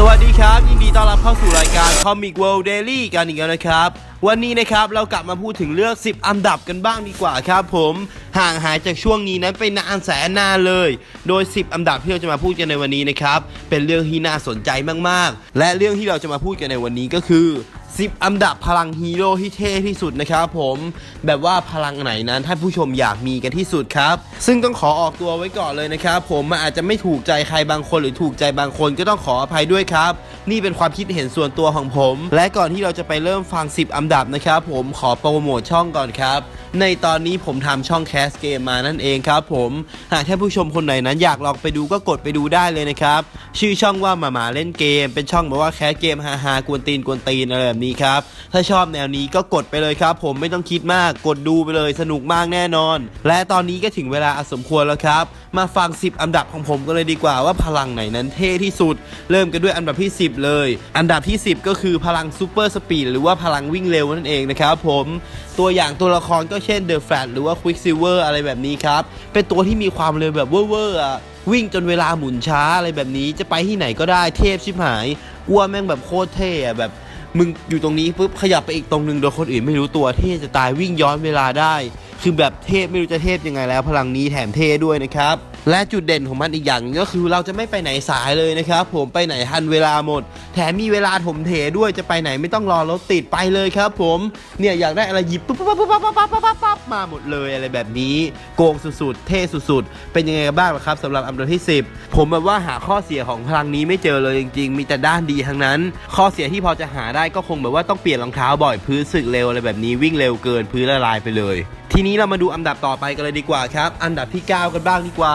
สวัสดีครับ ยินดีต้อนรับเข้าสู่รายการ Comic World Daily กันอีกแล้วนะครับ วันนี้นะครับเรากลับมาพูดถึงเรื่อง10 อันดับกันบ้างดีกว่าครับผม ห่างหายจากช่วงนี้นั้นไปนานแสนนานเลย โดย 10 อันดับที่เราจะมาพูดกันในวันนี้นะครับเป็นเรื่องที่น่าสนใจมากๆ และเรื่องที่เราจะมาพูดกันในวันนี้ก็คือ 10 อันดับพลังฮีโร่ที่เท่ที่สุดนะครับผมแบบว่าพลังไหนนั้นท่านผู้ชมอยากมีกันที่สุดครับ ซึ่งต้องขอออกตัวไว้ก่อนเลยนะครับผมมันอาจจะไม่ถูกใจใครบางคนหรือถูกใจบางคนก็ต้องขออภัยด้วยครับ นี่เป็นความคิดเห็นส่วนตัวของผม และก่อนที่เราจะไปเริ่มฟัง 10 อันดับนะครับผมขอโปรโมทช่องก่อนครับในตอนนี้ผมทำช่องแคสเกมมานั่นเองครับผมหากท่านผู้ชมคนไหนนั้นอยากลองไปดูก็กดไปดูได้เลยนะครับ ชื่อช่องว่าหมาหมาเล่นเกม เป็นช่องแบบว่าแคสเกมฮาฮากวนตีนกวนตีนอะไรแบบนี้ครับ ถ้าชอบแนวนี้ก็กดไปเลยครับ ผมไม่ต้องคิดมากกดดูไปเลยสนุกมากแน่นอน และตอนนี้ก็ถึงเวลาอสมควรแล้วครับ มาฟัง 10 อันดับของผมกันเลยดีกว่าว่าพลังไหนนั้นเท่ที่สุด เริ่มกันด้วยอันดับที่ 10 เลย อันดับที่ 10 ก็คือพลังซูเปอร์สปีดหรือว่าพลังวิ่งเร็วนั่นเองนะครับผมตัวอย่างตัวละครก็เช่นเดอะแฟลหรือว่าควิกซิเวอร์อะไรแบบนี้ครับ เป็นตัวที่มีความเร็วแบบเว่อร์ๆอะวิ่งจนเวลาหมุนช้าอะไรแบบนี้จะไปที่ไหนก็ได้เทพชิบหายกลัวแม่งแบบโคตรเท่อะแบบมึงอยู่ตรงนี้ปุ๊บขยับไปอีกตรงหนึ่งโดยคนอื่นไม่รู้ตัวเท่จะตายวิ่งย้อนเวลาได้ คือแบบเทพไม่รู้จะเทพยังไงแล้ว พลังนี้แถมเท่ด้วยนะครับ และจุดเด่นของมันอีกอย่างก็คือเราจะไม่ไปไหนสายเลยนะครับ ผมไปไหนทันเวลาหมด แถมมีเวลาถมเถด้วยจะไปไหนไม่ต้องรอรถติดไปเลยครับ ผมเนี่ยอยากได้อะไรหยิบปุ๊บปุ๊บปุ๊บปุ๊บปุ๊บปุ๊บปุ๊บปุ๊บมาหมดเลยอะไรแบบนี้โกงสุดๆ เท่สุดๆ เป็นยังไงกันบ้างล่ะครับสำหรับอันดับที่ 10 ผมแบบว่าหาข้อเสียของพลังนี้ไม่เจอเลยจริง ๆ มีแต่ด้านดีทั้งนั้น ข้อเสียที่พอจะหาได้ก็คงแบบว่าต้องเปลี่ยนรองเท้าบ่อยพื้นสึกเร็วอะไรแบบนี้วิ่งเร็วเกินพื้นละลายไปเลย ทีนี้เรามาดูอันดับต่อไปกันเลยดีกว่าครับ อันดับที่ 9 กันบ้างดีกว่า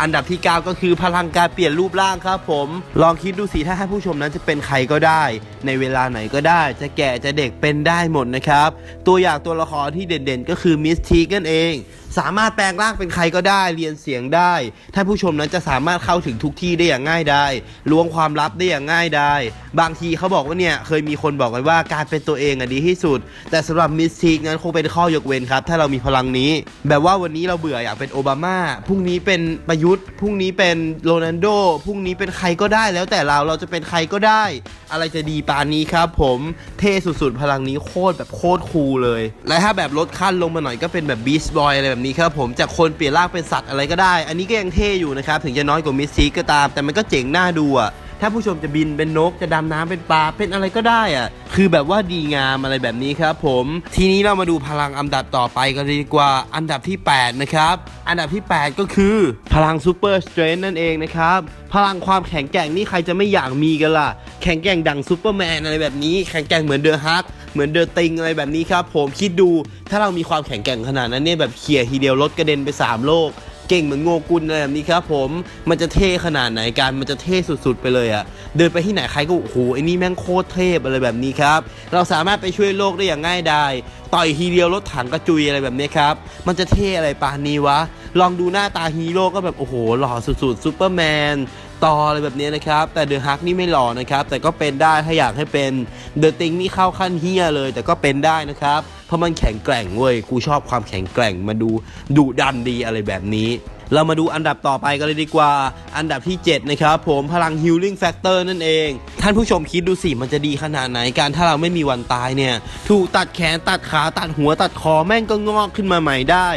อันดับที่ 9 ก็คือพลังการเปลี่ยนรูปร่างครับผม ลองคิดดูสิถ้าให้ผู้ชมนั้นจะเป็นใครก็ได้ ในเวลาไหนก็ได้ จะแก่จะเด็กเป็นได้หมดนะครับ ตัวอย่างตัวละครที่เด่นๆ ก็คือมิสทีกนั่นเอง สามารถแปลงร่างเป็นใครก็ได้ เรียนเสียงได้ท่าผู้ชมนั้นจะสามารถเข้าถึงทุกที่ได้อย่างง่ายได้ล้วงความลับได้อย่างง่ายได้บางทีเขาบอกว่าเนี่ยเคยมีคนบอกไว้ว่าการเป็นตัวเองอะดีที่สุด แต่สำหรับมิสทีกนั้นคงเป็นข้อยกเว้นครับ ถ้าเรามีพลังนี้ แบบว่าวันนี้เราเบื่ออยากเป็นโอบามาพรุ่งนี้เป็นประยุุทธ์พรุ่งนี้เป็นโรนันโดพรุ่งนี้เป็นใครก็ได้แล้วแต่เราเราจะเป็นใครก็ได้ อะไรจะดีปานนี้ครับผมเท่สุดๆ พลังนี้โคตรแบบโคตรคูลเลย และถ้าแบบลดขั้นลงมาหน่อยก็เป็นแบบบีสบอยอะไรแบบนี้ครับผมจากคนเปลี่ยนร่างเป็นสัตว์อะไรก็ได้ อันนี้ก็ยังเท่อยู่นะครับ ถึงจะน้อยกว่ามิสซีก็ตาม แต่มันก็เจ๋งหน้าดูอะ ถ้าผู้ชมจะบินเป็นนกจะดำน้ำเป็นปลาเป็นอะไรก็ได้อะคือแบบว่าดีงามอะไรแบบนี้ครับผมทีนี้เรามาดูพลังอันดับต่อไปกันดีกว่าอันดับที่ 8 นะครับ อันดับที่ 8 ก็คือ พลังซูเปอร์สเตรนนั่นเองนะครับพลังความแข็งแกร่งนี่ใครจะไม่อยากมีกันล่ะ แข็งแกร่งดังซูเปอร์แมนอะไรแบบนี้ แข็งแกร่งเหมือนเดอะฮักเหมือนเดอะติงอะไรแบบนี้ครับผมคิดดูถ้าเรามีความแข็งแกร่งขนาดนั้นเนี่ยแบบเขี่ยทีเดียวรถกระเด็นไป 3 โลก ก่งเหมือนโงกุลอะไรแบบนี้ครับผมมันจะเท่ขนาดไหนกันมันจะเท่สุดๆ ไปเลยอะเดินไปที่ไหนใครก็โอ้โหไอ้นี่แม่งโคตรเทพอะไรแบบนี้ครับเราสามารถไปช่วยโลกได้อย่างง่ายดายต่อยทีเดียวรถถังกระจุยอะไรแบบนี้ครับมันจะเท่อะไรปานนี้วะ ลองดูหน้าตาฮีโร่ก็แบบโอ้โหหล่อสุดๆซูเปอร์แมนต่ออะไรแบบนี้นะครับ แต่เดอะฮักนี่ไม่หล่อนะครับ แต่ก็เป็นได้ถ้าอยากให้เป็นเดอะติงนี่เข้าขั้นเฮียเลย แต่ก็เป็นได้นะครับ ราะมันแข็งแกร่งเว้ยกูชอบความแข็งแกร่งมาดูดุดันดีอะไรแบบนี้ เรามาดูอันดับต่อไปกันเลยดีกว่า อันดับที่ 7 นะครับผมพลัง healing factor นั่นเอง ท่านผู้ชมคิดดูสิ มันจะดีขนาดไหนการถ้าเราไม่มีวันตายเนี่ย ถูกตัดแขนตัดขาตัดหัวตัดคอแม่งก็งอกขึ้นมาใหม่ได้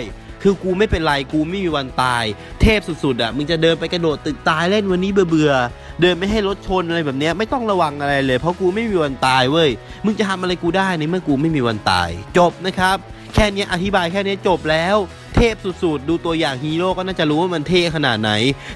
คือกูไม่เป็นไรกูไม่มีวันตาย เทพสุดๆอะมึงจะเดินไปกระโดดตึกตายเล่นวันนี้เบื่อเดินไม่ให้รถชนอะไรแบบเนี้ยไม่ต้องระวังอะไรเลย เพราะกูไม่มีวันตายเว้ยมึงจะทำอะไรกูได้ในเมื่อกูไม่มีวันตาย จบนะครับ แค่นี้อธิบายแค่นี้จบแล้ว เทพสุดๆ ดูตัวอย่างฮีโร่ก็น่าจะรู้ว่ามันเท่ขนาดไหน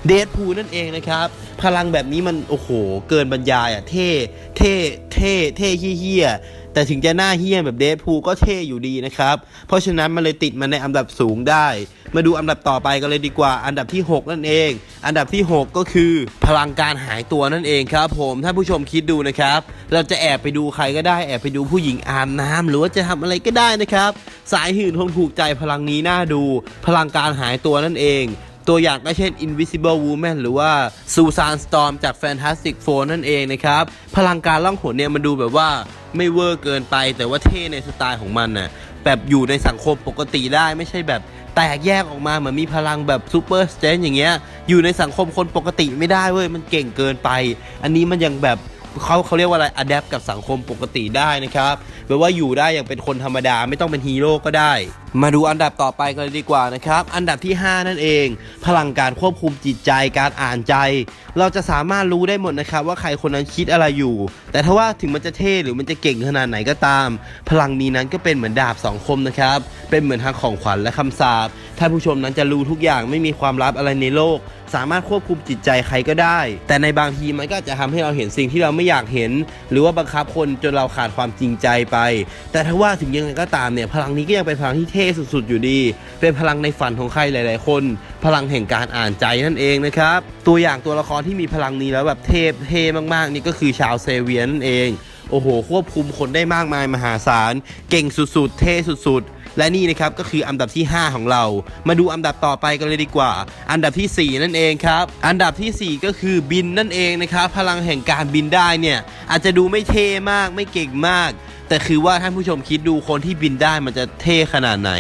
เด p พูนั่นเองนะครับ พลังแบบนี้มันโอ้โห เกินบรรยายอะเท่ เท่ เท่ เท่เฮี้ยๆ แต่ถึงจะหน้าเฮี้ยแบบเด p พูก็เท่อยู่ดีนะครับ เพราะฉะนั้นมันเลยติดมาในอันดับสูงได้ มาดูอันดับต่อไปกันเลยดีกว่า อันดับที่ 6 นั่นเอง อันดับที่ 6 ก็คือ พลังการหายตัวนั่นเองครับ ผมถ้าผู้ชมคิดดูนะครับ เราจะแอบไปดูใครก็ได้แอบไปดูผู้หญิงอาบน้ำหรือว่าจะทำอะไรก็ได้นะครับ สายหื่นคงถูกใจพลังนี้น่าดู พลังการหายตัวนั่นเอง ตัวอย่างก็เช่น Invisible Woman หรือว่า Susan Storm จาก Fantastic Four นั่นเองนะครับ พลังการล่องหนเนี่ยมันดูแบบว่าไม่เวอร์เกินไป แต่ว่าเท่ในสไตล์ของมันน่ะแบบอยู่ในสังคมปกติได้ไม่ใช่แบบแตกแยกออกมาเหมือนมีพลังแบบซูเปอร์สเตนอย่างเงี้ยอยู่ในสังคมคนปกติไม่ได้เว้ยมันเก่งเกินไป อันนี้มันยังแบบเขาเขาเรียกว่าอะไรอัดแอปกับสังคมปกติได้นะครับแบบว่าอยู่ได้อย่างเป็นคนธรรมดาไม่ต้องเป็นฮีโร่ก็ได้มาดูอันดับต่อไปกันเลยดีกว่านะครับ อันดับที่ 5 นั่นเอง พลังการควบคุมจิตใจการอ่านใจ เราจะสามารถรู้ได้หมดนะครับ ว่าใครคนนั้นคิดอะไรอยู่ แต่ถ้าว่าถึงมันจะเท่หรือมันจะเก่งขนาดไหนก็ตาม พลังนี้นั้นก็เป็นเหมือนดาบสองคมนะครับ เป็นเหมือนทางของขวัญและคำสาปท่านผู้ชมนั้นจะรู้ทุกอย่างไม่มีความลับอะไรในโลก สามารถควบคุมจิตใจใครก็ได้ แต่ในบางทีมันก็จะทำให้เราเห็นสิ่งที่เราไม่อยากเห็น หรือว่าบังคับคนจนเราขาดความจริงใจไป แต่ถ้าว่าถึงยังไงก็ตามเนี่ยพลังนี้ก็ยังเป็นพลังที่เท่สุดๆ อยู่ดี เป็นพลังในฝันของใครหลาย ๆ คน พลังแห่งการอ่านใจนั่นเองนะครับ ตัวอย่างตัวละครที่มีพลังนี้แล้วแบบเทพเท่มากๆ นี่ก็คือชาวเซเวียนนั่นเอง โอ้โห ควบคุมคนได้มากมายมหาศาล เก่งสุดๆ เท่สุดๆและนี่นะครับก็คืออันดับที่ 5 ของเรา มาดูอันดับต่อไปกันเลยดีกว่า อันดับทีสี่4 นั่นเองครับ อันดับทีสี่ 4 ก็คือบินนั่นเองนะครับ พลังแห่งการบินได้เนี่ย อาจจะดูไม่เท่มากไม่เก่งมาก แต่คือว่าท่านผู้ชมคิดดูคนที่บินได้มันจะเท่ขนาดไหน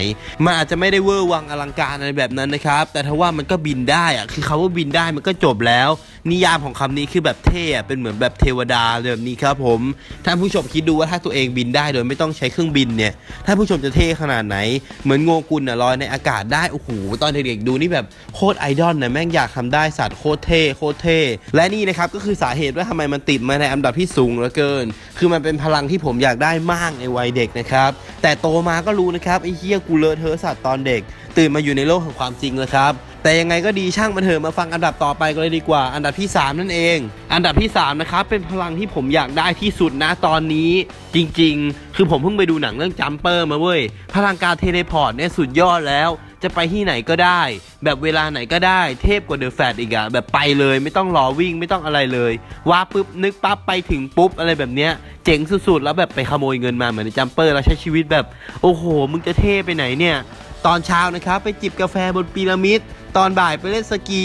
มันอาจจะไม่ได้เวอร์วังอลังการอะไรแบบนั้นนะครับ แต่ถ้าว่ามันก็บินได้อะคือคาว่าบินได้มันก็จบแล้ว นิยามของคำนี้คือแบบเท่เป็นเหมือนแบบเทวดาแบบนี้ครับผมท่านผู้ชมคิดดูว่าถ้าตัวเองบินได้โดยไม่ต้องใช้เครื่องบินเนี่ยท่านผู้ชมจะเท่ขนาดไหน เหมือนโงกุลนะลอยในอากาศได้โอ้โหตอนเด็กๆดูนี่แบบโคตรไอดอลนะแม่งอยากทำได้สัตว์โคตรเท่โคตรเท่และนี่นะครับก็คือสาเหตุว่าทำไมมันติดมาในอันดับที่สูงเหลือเกิน คือมันเป็นพลังที่ผมอยากได้มากในวัยเด็กนะครับ แต่โตมาก็รู้นะครับไอ้เฮียกูเลอะเทอะสัตว์ตอนเด็ก ตื่นมาอยู่ในโลกของความจริงแล้วครับแต่ยังไงก็ดีช่างมันเถอะมาฟังอันดับต่อไปก็เลยดีกว่า อันดับที่ 3 นั่นเอง อันดับที่ 3 นะครับ เป็นพลังที่ผมอยากได้ที่สุดนะตอนนี้ จริง ๆ คือผมเพิ่งไปดูหนังเรื่องจัมเปอร์มาเว้ย พลังการเทเลพอร์ตเนี่ยสุดยอดแล้ว จะไปที่ไหนก็ได้ แบบเวลาไหนก็ได้ เทพกว่าเดอะแฟตอีกอะแบบไปเลยไม่ต้องรอวิ่งไม่ต้องอะไรเลยว่าปุ๊บนึกปั๊บไปถึงปุ๊บอะไรแบบเนี้ยเจ๋งสุดๆ แล้วแบบไปขโมยเงินมาเหมือนในจัมเปอร์แล้วใช้ชีวิตแบบโอ้โห มึงจะเท่ไปไหนเนี่ย ตอนเช้านะครับไปจิบกาแฟบนพีระมิด ตอนบ่ายไปเล่นสกี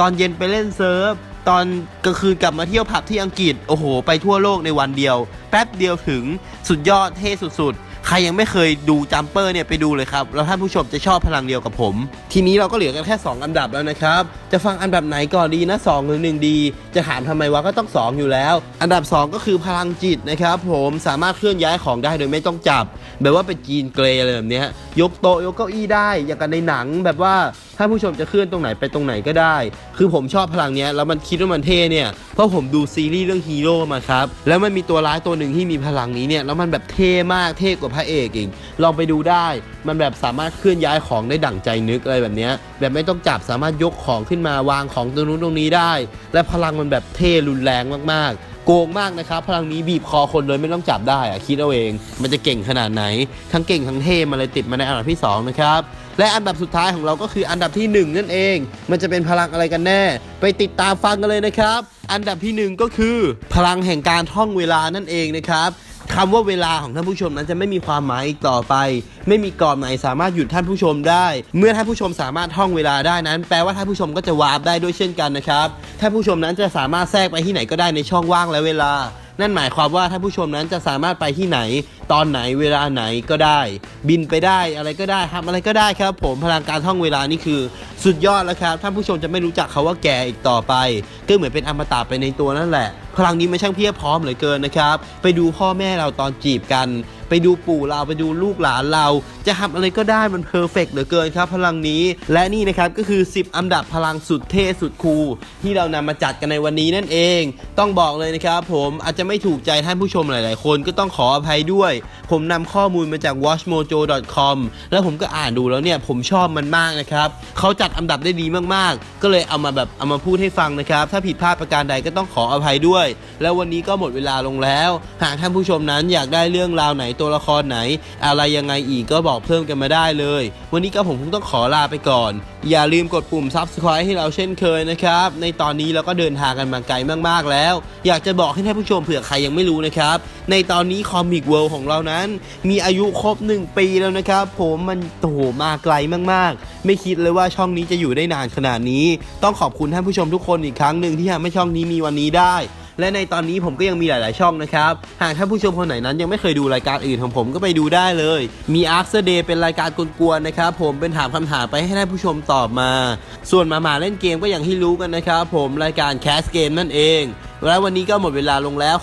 ตอนเย็นไปเล่นเซิร์ฟตอนกลางคืนกลับมาเที่ยวผับที่อังกฤษโอ้โห ไปทั่วโลกในวันเดียว แป๊บเดียวถึงสุดยอดเท่สุดๆ รยังไม่เคยดูจัมเปอร์เนี่ยไปดูเลยครับ แล้วท่านผู้ชมจะชอบพลังเดียวกับผม ทีนี้เราก็เหลือกันแค่ 2 อันดับแล้วนะครับ จะฟังอันดับไหนก่อนดีนะ 2 หรือ 1 ดี จะถามทำไมวะก็ต้อง 2 อยู่แล้ว อันดับ 2 ก็คือพลังจิตนะครับผมสามารถเคลื่อนย้ายของได้โดยไม่ต้องจับ แบบว่าเป็นจีนเกรย์อะไรแบบเนี้ยยกโต๊ะยกเก้าอี้ได้อย่างกันในหนังแบบว่าถ้าผู้ชมจะเคลื่อนตรงไหนไปตรงไหนก็ได้ คือผมชอบพลังเนี้ยแล้วมันคิดว่ามันเท่เนี่ย เพราะผมดูซีรีส์เรื่องฮีโร่มาครับ แล้วมันมีตัวร้ายตัวหนึ่งที่มีพลังนี้เนี่ย แล้วมันแบบเท่มาก เท่กว่าพระเอกอีก ลองไปดูได้ มันแบบสามารถเคลื่อนย้ายของได้ดั่งใจนึกอะไรแบบเนี้ย แบบไม่ต้องจับสามารถยกของขึ้นมาวางของตรงนู้นตรงนี้ได้ และพลังมันแบบเท่รุนแรงมากๆโกงมากนะครับ พลังนี้บีบคอคนเลยไม่ต้องจับได้อะคิดเอาเอง มันจะเก่งขนาดไหน ทั้งเก่งทั้งเท่มาเลยติดมาในอันดับที่สองนะครับ และอันดับสุดท้ายของเราก็คืออันดับที่หนึ่งนั่นเอง มันจะเป็นพลังอะไรกันแน่ ไปติดตามฟังกันเลยนะครับ อันดับที่หนึ่งก็คือ พลังแห่งการท่องเวลานั่นเองนะครับคำว่าเวลาของท่านผู้ชมนั้นจะไม่มีความหมายอีกต่อไป ไม่มีกรอบไหนสามารถหยุดท่านผู้ชมได้ เมื่อท่านผู้ชมสามารถท่องเวลาได้นั้น แปลว่าท่านผู้ชมก็จะวาร์ปได้ด้วยเช่นกันนะครับท่านผู้ชมนั้นจะสามารถแทรกไปที่ไหนก็ได้ในช่องว่างและเวลา นั่นหมายความว่าท่านผู้ชมนั้นจะสามารถไปที่ไหน ตอนไหนเวลาไหนก็ได้ บินไปได้อะไรก็ได้ทำอะไรก็ได้ครับ ผมพลังการท่องเวลานี่คือ สุดยอดแล้วครับท่านผู้ชมจะไม่รู้จักเขาว่าแก่อีกต่อไป ก็เหมือนเป็นอมตะไปในตัวนั่นแหละ พลังนี้มันช่างเพียบพร้อมเหลือเกินนะครับ ไปดูพ่อแม่เราตอนจีบกัน ไปดูปู่เราไปดูลูกหลานเรา จะทำอะไรก็ได้มันเพอร์เฟกเหลือเกินครับ พลังนี้ และนี่นะครับก็คือ 10 อันดับพลังสุดเท่สุดคูลที่เรานำมาจัดกันในวันนี้นั่นเอง ต้องบอกเลยนะครับ ผมอาจจะไม่ถูกใจท่านผู้ชมหลาย ๆ คนก็ต้องขออภัยด้วย ผมนำข้อมูลมาจาก watchmojo.com แล้วผมก็อ่านดูแล้วเนี่ยผมชอบมันมากนะครับเขาจัดอันดับได้ดีมาก ๆ ก็เลยเอามาแบบเอามาพูดให้ฟังนะครับ ถ้าผิดพลาดประการใดก็ต้องขออภัยด้วย แล้ววันนี้ก็หมดเวลาลงแล้ว หากท่านผู้ชมนั้นอยากได้เรื่องราวไหนตัวละครไหน อะไรยังไงอีกก็บอกเพิ่มกันมาได้เลย วันนี้ก็ผมคงต้องขอลาไปก่อน อย่าลืมกดปุ่ม subscribe ให้เราเช่นเคยนะครับ ในตอนนี้เราก็เดินทางกันมาไกลมากๆแล้ว อยากจะบอกให้ท่านผู้ชมเผื่อใครยังไม่รู้นะครับ ในตอนนี้คอมิกเวิลด์ของเรานั้น มีอายุครบ 1 ปีแล้วนะครับผมมันโอ้โหมาไกลมากๆ ไม่คิดเลยว่าช่องนี้จะอยู่ได้นานขนาดนี้ ต้องขอบคุณท่านผู้ชมทุกคนอีกครั้งหนึ่งที่ทำให้ช่องนี้มีวันนี้ได้ และในตอนนี้ผมก็ยังมีหลาย ๆ ช่องนะครับ หากท่านผู้ชมคนไหนนั้นยังไม่เคยดูรายการอื่นของผมก็ไปดูได้เลย มี Ask the Day เป็นรายการกวนๆนะครับผมเป็นถามคำถามไปให้ท่านผู้ชมตอบมา ส่วนมาหมาเล่นเกมก็อย่างที่รู้กันนะครับผมรายการแคสเกมนั่นเอง และวันนี้ก็หมดเวลาลงแล้ว